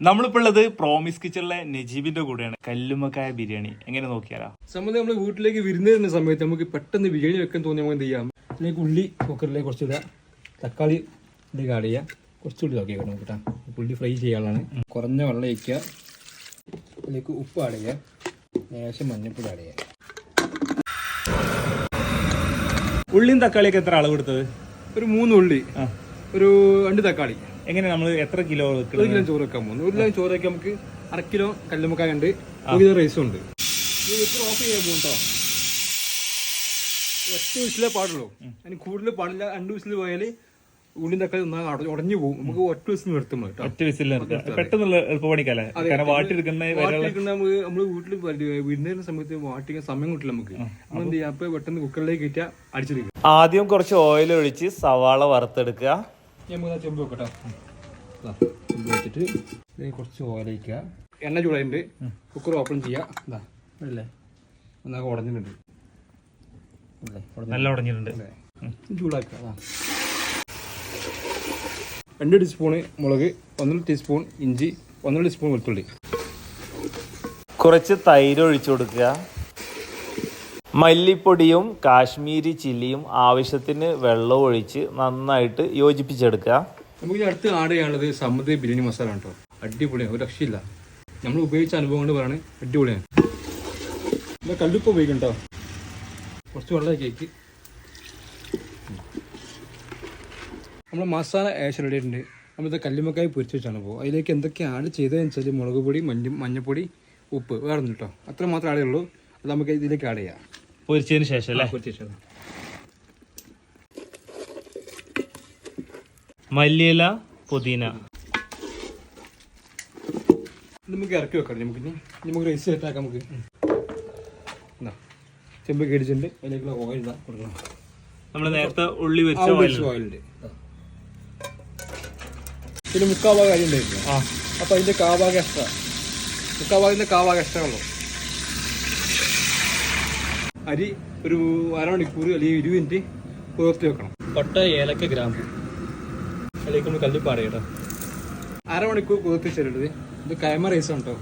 നമ്മളിപ്പോൾ ഉള്ളത് പ്രോമിസ് കിച്ചണിലെ നജീബിന്റെ കൂടെയാണ്. കല്ലുമ്മക്കായ ബിരിയാണി. എങ്ങനെ നോക്കിയാലോ? സംബന്ധം നമ്മൾ വീട്ടിലേക്ക് വിരുന്ന് വരുന്ന സമയത്ത് നമുക്ക് പെട്ടെന്ന് ബിരിയാണി വെക്കാൻ തോന്നി നമുക്ക് എന്ത് ചെയ്യാം? ഇതിലേക്ക് ഉള്ളി കുക്കറിലേക്ക് കുറച്ച് തക്കാളി ഇതിലേക്ക് ആഡ് ചെയ്യാം കുറച്ച് ഉള്ളി നോക്കി കേട്ടോ നമുക്ക് കേട്ടോ ഉള്ളി ഫ്രൈ ചെയ്യാനുള്ളതാണ്. കുറഞ്ഞ വെള്ളം ഒഴിക്കുക. ഇതിലേക്ക് ഉപ്പ് ആഡ് ചെയ്യാം ലേശം മഞ്ഞൾപ്പൊടി ആഡ് ചെയ്യാം ഉള്ളിയും തക്കാളിയൊക്കെ എത്ര അളവ് എടുത്തത് ഒരു മൂന്ന് ഉള്ളി. ആ. ഒരു രണ്ട് തക്കാളി. എങ്ങനെ നമ്മൾ എത്ര കിലോ ഒരു വെക്കണം കിലോ ചോറ് വെക്കാൻ പോകുന്നു. ഒരു കിലോ ചോറ് വെക്കാൻ നമുക്ക് അര കിലോ കല്ലുമുക്കാൻ ഉണ്ട്. ഒരു കിലോ റൈസും ഉണ്ട്. ഇത് ഓഫ് ചെയ്യാൻ പോകും കേട്ടോ. ഒറ്റ വിസിലേ പാടുള്ളൂ. അതിന് കൂടുതൽ പാടില്ല. രണ്ട് വിസിൽ പോയാൽ ഉള്ളി തക്കാളി ഒന്നാ ഉടഞ്ഞു പോകും. നമുക്ക് ഒറ്റ വിസിൽ നിർത്തും. ഒറ്റ വിസിൽ പെട്ടെന്നുള്ള എളുപ്പപണിക്കല്ലേ? കാരണം വാട്ടിയെടുക്കുന്ന നമുക്ക് നമ്മൾ വീട്ടിൽ വിരുന്ന സമയത്ത് വാട്ടിക്കാൻ സമയം കിട്ടില്ല നമുക്ക്. നമ്മൾ എന്ത് ചെയ്യാം? അപ്പൊ പെട്ടെന്ന് കുക്കറിലേക്ക് കയറ്റാ അടിച്ചെടുക്കുക ആദ്യം കുറച്ച് ഓയിൽ ഒഴിച്ച് സവാള വറുത്തെടുക്കുക. ആ ചെമ്പ് വെക്കട്ടോ. ദാ, ചെമ്പ് വെച്ചിട്ട് ഇതിന് കുറച്ച് ഓയിൽ എണ്ണ ചൂടായിട്ടുണ്ട്. കുക്കർ ഓപ്പൺ ചെയ്യുക ഇതാ അല്ലേ ഒന്നാകെ ഉടഞ്ഞിട്ടുണ്ട്. നല്ല ഉടഞ്ഞിട്ടുണ്ട്. ചൂടാക്കുക. രണ്ട് ടീസ്പൂണ് മുളക് ഒന്നര ടീസ്പൂൺ ഇഞ്ചി ഒന്നര ടീസ്പൂൺ വെളുത്തുള്ളി. കുറച്ച് തൈര് ഒഴിച്ചു കൊടുക്കുക. മല്ലിപ്പൊടിയും കാശ്മീരി ചില്ലിയും ആവശ്യത്തിന് വെള്ളം ഒഴിച്ച് നന്നായിട്ട് യോജിപ്പിച്ചെടുക്കുക. നമുക്ക് അടുത്ത് ആഡ് ചെയ്യാനുള്ളത് സമുദ്ര ബിരിയാണി മസാല കേട്ടോ. അടിപൊളിയാണ്. ഒരു രക്ഷയില്ല. നമ്മൾ ഉപയോഗിച്ച അനുഭവം കൊണ്ട് പറയാണ് അടിപൊളിയാണ്. പിന്നെ കല്ലുപ്പ് ഉപയോഗിക്കും കേട്ടോ. കുറച്ച് വെള്ളം കേക്ക്. നമ്മൾ മസാല ഏശ റെഡി ആയിട്ടുണ്ട്. നമ്മളിത് കല്ലുമക്കായി പൊരിച്ച് വെച്ചാണ് പോകും അതിലേക്ക് എന്തൊക്കെ ആഡ് ചെയ്തതെന്ന് വെച്ചാൽ മുളക് പൊടി മഞ്ഞ മഞ്ഞപ്പൊടി ഉപ്പ് വേറെ കേട്ടോ. അത്ര മാത്രമേ ആഡ് ചെയ്യുള്ളൂ. അത് നമുക്ക് ഇതിലേക്ക് ആഡ് ചെയ്യാം. പൊരിച്ചതിന് ശേഷം അല്ലേ? പൊരിച്ച് മല്ലിയില പുതിന. നമുക്ക് ഇറക്കി വെക്കണം നമുക്ക് നമുക്ക് റൈസ് സെറ്റാക്കാം നമുക്ക്. ചെമ്പ് കടിച്ചിട്ടുണ്ട്. അതിലേക്കുള്ള ഓയിൽ ഇതാ കൊടുക്കണം. നമ്മൾ നേരത്തെ ഉള്ളി വെച്ച ഓയിലുണ്ട് പിന്നെ മുക്കാ ഭാഗം അരി ഉണ്ടായിരുന്നു ആ. അപ്പൊ അതിന്റെ കാഭാഗം എക്സ്ട്രാ മുക്കാ ഭാഗത്തിന്റെ കാഭാഗം എക്സ്ട്രാ ഉള്ളു. അരി ഒരു അരമണിക്കൂർ അല്ലെങ്കിൽ ഇരുപത് മിനിറ്റ് കുതിർത്തി വെക്കണം. പട്ട ഏലക്ക ഗ്രാമ്പു. അതിലേക്ക് നമ്മൾ കല്ലിപ്പാട് കേട്ടോ. അരമണിക്കൂർ കുതിർത്തി വെച്ചിട്ടുണ്ട് ഇത്. കൈമ റൈസ് ആണ് കേട്ടോ.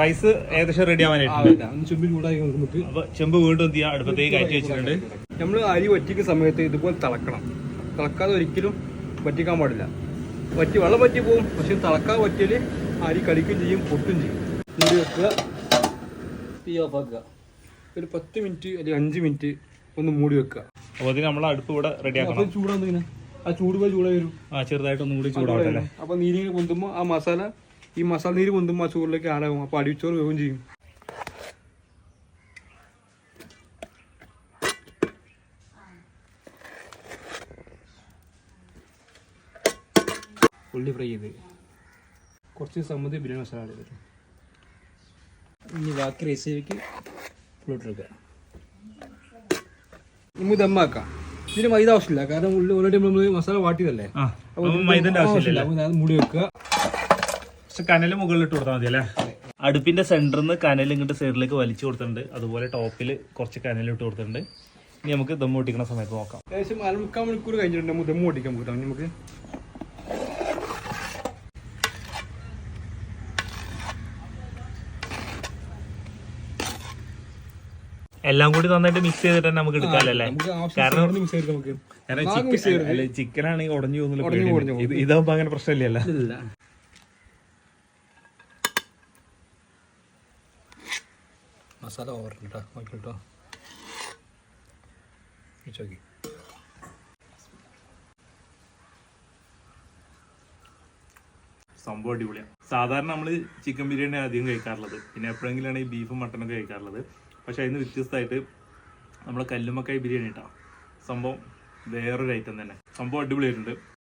റൈസ് ഏകദേശം റെഡി ആവാനായിട്ടുണ്ട് ചെമ്പ് ചൂടായി നമുക്ക് അപ്പൊ ചെമ്പ് വീണ്ടും എന്ത് ചെയ്യാം അടുപ്പത്തേക്ക് കയറ്റി വെച്ചിട്ടുണ്ട്. നമ്മൾ അരി വറ്റിക്കുന്ന സമയത്ത് ഇതുപോലെ തിളക്കണം. തിളക്കാതെ ഒരിക്കലും വറ്റിക്കാൻ പാടില്ല. വറ്റി വെള്ളം വറ്റി പോകും. പക്ഷെ തിളക്കാതെ വറ്റിയാൽ അരി കളിക്കുകയും ചെയ്യും പൊട്ടും ചെയ്യും. മൂടി വെക്കുക. തീ ഓഫ് ആക്കുക. ഒരു പത്ത് മിനിറ്റ് അല്ലെങ്കിൽ അഞ്ച് മിനിറ്റ് ഒന്ന് മൂടി വെക്കുക. അപ്പോൾ അതിന് നമ്മൾ അടുപ്പ് ഇവിടെ റെഡി അപ്പോൾ ആക്കണം. ചൂടാന്ന് ഇങ്ങനെ. ആ ചൂട് പോയി ചൂടായി വരും. ആ ചെറുതായിട്ട് ഒന്നും കൂടി ചൂടാവട്ടെ അപ്പോൾ നീരിങ്ങനെ പൊന്തുമ്പോൾ ആ മസാല ഈ മസാല നീര് പൊന്തുമ്പോൾ ആ ചോറിലേക്ക് ആടാകും അപ്പോൾ അടിച്ചോറ് വേവും ചെയ്യും. ഉള്ളി ഫ്രൈ ചെയ്ത് കുറച്ച് സമ്മതി ബിരിയാണി മസാല ചെയ്തിട്ട് ഇനി ബാക്കി റൈസിലേക്ക് ഉള്ളിട്ടെടുക്കുക നമുക്ക് ദമ്മാക്കാം ഇതിന് മൈദ ആവശ്യമില്ല കാരണം ഉള്ളി ഓൾറെഡി നമ്മൾ മസാല വാട്ടിയതല്ലേ? മൈദന്റെ ആവശ്യമില്ല മൂടി വെക്കുക. പക്ഷെ കനൽ മുകളിലിട്ട് കൊടുത്താൽ മതി അല്ലേ? അടുപ്പിന്റെ സെന്ററിൽ നിന്ന് കനൽ ഇങ്ങോട്ട് സൈഡിലേക്ക് വലിച്ചു കൊടുത്തിട്ടുണ്ട്. അതുപോലെ ടോപ്പിൽ കുറച്ച് കനൽ ഇട്ട് കൊടുത്തിട്ടുണ്ട്. ഇനി നമുക്ക് ദം ഓട്ടിക്കുന്ന സമയത്ത് നോക്കാം. ഏകദേശം അരമുക്കാൽ മണിക്കൂർ കഴിഞ്ഞിട്ടുണ്ട് നമുക്ക് ദമ്മ ഓടിക്കാൻ പോകാം നമുക്ക് എല്ലാം കൂടി നന്നായിട്ട് മിക്സ് ചെയ്തിട്ട് തന്നെ നമുക്ക് എടുക്കാമല്ലേ കാരണം. ചിക്കൻ ആണെങ്കിൽ ഉടഞ്ഞു പോകുന്നില്ല ഇതാകുമ്പോ അങ്ങനെ പ്രശ്നമില്ലല്ലോ. ഇല്ല മസാല ഓവർ കേട്ടോ നോക്കി കേട്ടോ ചോക്കി സംഭവം അടിപൊളിയാണ് സാധാരണ നമ്മൾ ചിക്കൻ ബിരിയാണി അധികം കഴിക്കാറുള്ളത്. പിന്നെ എപ്പോഴെങ്കിലാണ് ഈ ബീഫും മട്ടനൊക്കെ കഴിക്കാറുള്ളത്. പക്ഷെ അതിന് വ്യത്യസ്തമായിട്ട് നമ്മളെ കല്ലുമക്കായ ബിരിയാണി ഇട്ടാണ് സംഭവം വേറൊരു ഐറ്റം തന്നെ. സംഭവം അടിപൊളിയായിട്ടുണ്ട്.